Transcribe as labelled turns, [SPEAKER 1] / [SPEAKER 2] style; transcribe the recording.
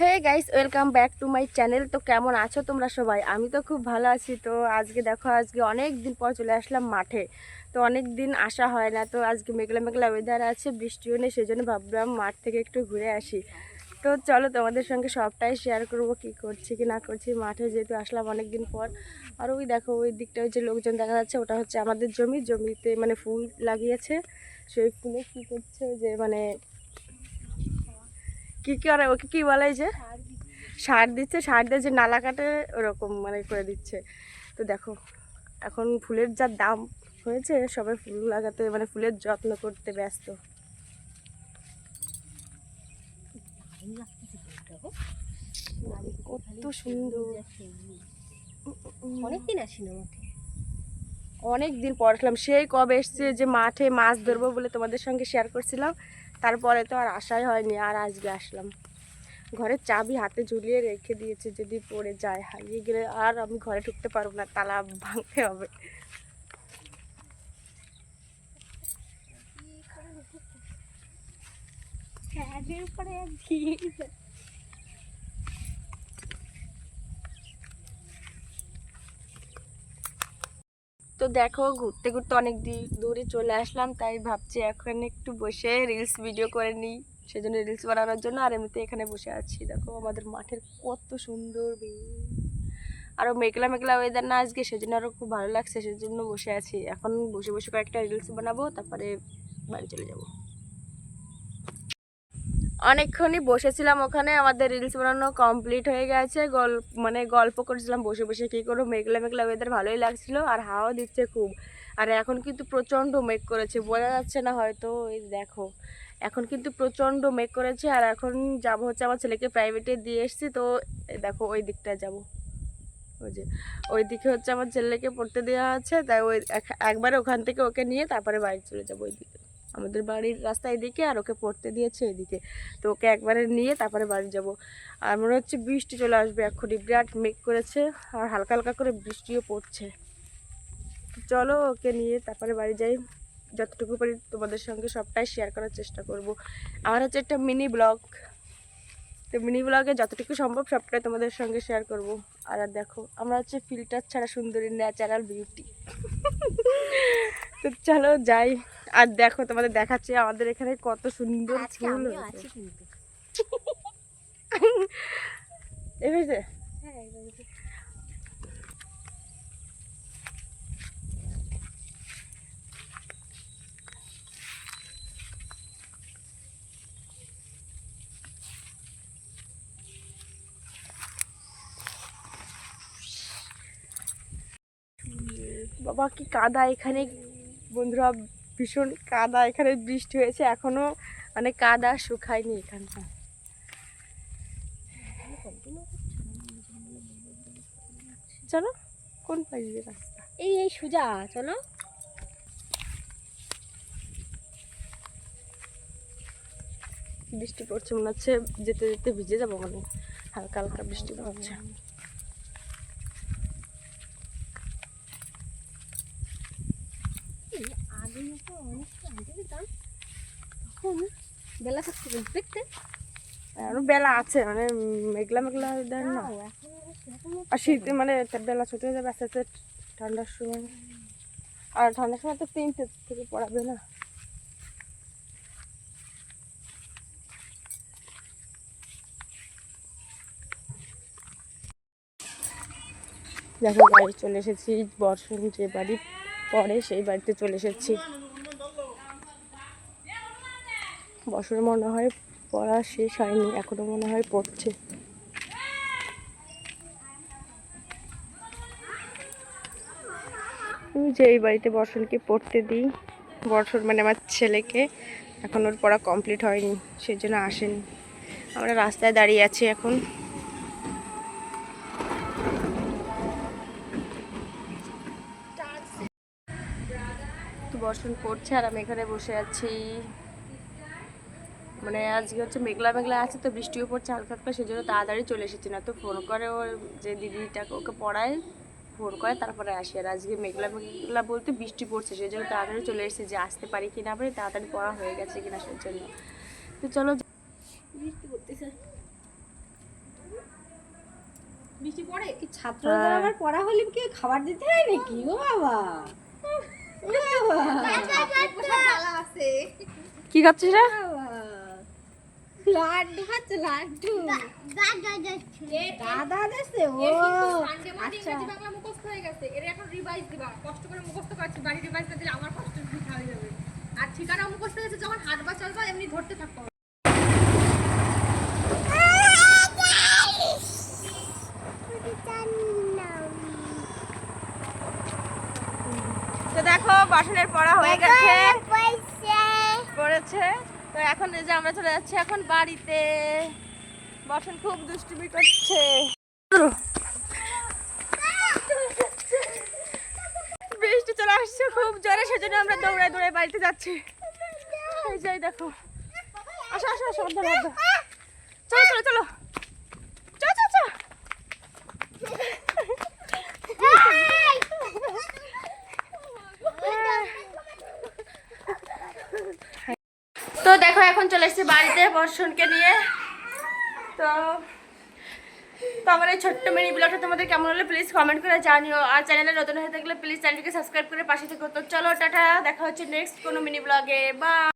[SPEAKER 1] Hey guys welcome back to my channel তো কেমন আছো তোমরা সবাই? আমি তো খুব ভালো আছি। তো আজকে দেখো, আজকে অনেক দিন পর চলে আসলাম মাঠে। তো অনেক দিন আসা হয় না। তো আজকে মেঘলা মেঘলা ওয়েদার আছে, বৃষ্টিও নেই সেই জন্য ভাবলাম মাঠ থেকে একটু ঘুরে আসি। তো চলো তোমাদের সঙ্গে সবটাই শেয়ার করব, কি করছি, কি না করছি। মাঠে যেহেতু আসলাম অনেক দিন পর। আর ওই দেখো, ওই দিকটা যে লোকজন দেখা যাচ্ছে, ওটা হচ্ছে আমাদের জমি। জমিতে মানে ফুল লাগিয়েছে। সেই ফুলে কী করছে যে মানে কি করে ওকে কি বলে যে? সার দিচ্ছে। সার দিয়ে যে নালা কাটে ওরকম মানে করে দিচ্ছে। তো দেখো এখন ফুলের যা দাম হয়েছে সবাই ফুল লাগাতে মানে ফুলের যত্ন করতে ব্যস্ত। কত সুন্দর।
[SPEAKER 2] অনেকদিন আসি মাঠে
[SPEAKER 1] অনেক দিন পর আসলাম। সেই কবে এসছে যে মাঠে মাছ ধরবো বলে তোমাদের সঙ্গে শেয়ার করছিলাম। তারপরে তো আর আশাই হয়নি, আর আজকে আসলাম। ঘরের চাবি হাতে ঝুলিয়ে রেখে দিয়েছে, যদি পড়ে যায় হারিয়ে গেলে আর আমি ঘরে ঢুকতে পারব না, তালা ভাঙতে হবে।
[SPEAKER 2] ফ্যানের
[SPEAKER 1] তো দেখো, ঘুরতে ঘুরতে অনেক দূরে চলে আসলাম, তাই ভাবছি এখন একটু বসে রিলস ভিডিও করে নিই। সেজন্য রিলস বানানোর জন্য আর এমনিতে এখানে বসে আছি। দেখো, আমাদের মাঠের কত সুন্দর। আরও মেঘলা মেঘলা ওয়েদার না আজকে, সেজন্য আরও খুব ভালো লাগছে, সেজন্য বসে আছি। এখন বসে বসে কয়েকটা রিলস বানাবো, তারপরে বাড়ি চলে যাব। অনেকক্ষণই বসেছিলাম ওখানে, আমাদের রিলস বানানো কমপ্লিট হয়ে গেছে। গল্প মানে গল্প করেছিলাম, বসে বসে কী করব, মেঘলা মেঘলা ওয়েদার ভালোই লাগছিল আর হাওয়া দিচ্ছে খুব। আর এখন কিন্তু প্রচণ্ড মেঘ করেছে, বোঝা যাচ্ছে না হয়তো, এই দেখো। এখন কিন্তু প্রচণ্ড মেঘ করেছে আর এখন যাব হচ্ছে আমার ছেলেকে প্রাইভেটে দিয়ে এসেছি, তো দেখো ওই দিকটায় যাব। ওই যে, ওই দিকে হচ্ছে আমার ছেলেকে পড়তে দেওয়া আছে, তাই ওই এক- একবারে ওখান থেকে ওকে নিয়ে তারপরে বাড়ি চলে যাব ওই দিকে। আমাদের বাড়ির রাস্তা এদিকে আর ওকে পড়তে দিয়েছে এদিকে। তো ওকে একবারে নিয়ে তারপরে বাড়ি যাব। আর মনে হচ্ছে বৃষ্টি চলে আসবে এক্ষুনি। বিরাট মেঘ করেছে আর হালকা হালকা করে বৃষ্টিও পড়ছে। চলো ওকে নিয়ে তারপরে বাড়ি যাই। যতটুকু পারি তোমাদের সঙ্গে সবটাই শেয়ার করার চেষ্টা করব। আমার হচ্ছে একটা মিনি ব্লগ তো মিনি ব্লগে যতটুকু সম্ভব সবটাই তোমাদের সঙ্গে শেয়ার করব। আর আর দেখো, আমরা হচ্ছে ফিল্টার ছাড়া সুন্দরী ন্যাচারাল বিউটি তো চলো যাই। আর দেখো তোমাদের দেখাচ্ছি আমাদের এখানে কত সুন্দর ফুল হয়েছে। হয়েছে
[SPEAKER 2] হ্যাঁ এইভাবে।
[SPEAKER 1] বাবা কি কাদা এখানে বন্ধুরা ভীষণ কাদা এখানে বৃষ্টি হয়েছে এখনও মানে কাদা শুকায়নি এখানটা। চলো কোন দিয়ে রাস্তা?
[SPEAKER 2] এই এই সুজা চলো।
[SPEAKER 1] বৃষ্টি পড়ছে মনে হচ্ছে যেতে যেতে ভিজে যাব মানে হালকা হালকা বৃষ্টি পড়ছে
[SPEAKER 2] এই আগে তো অনেকটা আগে যেতাম তখন বেলা থাকতে দেখতে।
[SPEAKER 1] আরও বেলা আছে মানে মেঘলা মেঘলা weather না। আর শীতে মানে বেলা ছোট হয়ে যাবে আস্তে আস্তে ঠান্ডার সময়। আর ঠান্ডার সময় তো তিনটে থেকে পড়াবে না। দেখো বাড়ি চলে এসেছি বর্ষণ যে বাড়ি পরে সেই বাড়িতে চলে এসেছি। বছর মনে হয় পড়া শেষ হয়নি, এখনও মনে হয় পড়ছে। যে এই বাড়িতে বর্ষণকে পড়তে দিই। বর্ষণ মানে আমার ছেলেকে। এখন ওর পড়া কমপ্লিট হয়নি সেই জন্য আসেনি। আমরা রাস্তায় দাঁড়িয়ে আছি এখন। বর্ষণ পড়ছে আর আমি এখানে বসে আছি। মানে আজকে হচ্ছে মেঘলা মেঘলা আছে তো বৃষ্টিও পড়ছে হালকা হালকা সেই জন্য তাড়াতাড়ি চলে এসেছি না তো ফোন করে ওর যে দিদিটাকে ওকে পড়ায় ফোন করে তারপরে আসি। আর আজকে মেঘলা মেঘলা বলতে বৃষ্টি পড়ছে সেই জন্য তাড়াতাড়ি চলে এসেছি যে আসতে পারি কি না পারি তাড়াতাড়ি পড়া হয়ে গেছে কিনা সেই জন্য। তো চলো
[SPEAKER 2] বৃষ্টি করতেছে এই ছাত্রদের আবার পড়া হলে কি খাবার দিতে হয় নাকি? ও বাবা।
[SPEAKER 1] কি খাচ্ছিস রে।
[SPEAKER 2] লাড্ডু খাচ্ছে লাড্ডু। দাদা দেশে ও আচ্ছা।
[SPEAKER 3] বাংলা মুখস্থ হয়ে গেছে। এর এখন রিভাইজ দিবা। কষ্ট করে মুখস্থ করছি বাড়ি রিভাইজ দিলে আমার কষ্ট বৃথা হয়ে যাবে। আর ঠিকানা মুখস্থ হয়েছে যখন হাঁটবা চলবা এমনি ধরতে থাকব
[SPEAKER 1] তো দেখো বাসনের পড়া হয়ে গেছে। পড়েছে। তো এখন যে আমরা চলে যাচ্ছি এখন বাড়িতে। বসন খুব দুষ্টুমি করছে। বৃষ্টি চলে আসছে, খুব জোরে সেজন্য আমরা দৌড়ায় দৌড়ায় বাড়িতে যাচ্ছি। এই যাই দেখো। আসো আসো আসো চলো চলো চলো চলো চলো তো দেখো, এখন চলে এসেছি বাড়িতে বর্ষণকে নিয়ে। তো তো আমার এই ছোট্ট মিনি ব্লগটা তোমাদের কেমন হলো প্লিজ কমেন্ট করে জানিও। আর চ্যানেলে নতুন হয়ে থাকলে প্লিজ চ্যানেলকে সাবস্ক্রাইব করে পাশে থেকো। তো চলো, টাটা, দেখা হচ্ছে নেক্সট কোনো মিনি ব্লগে। বা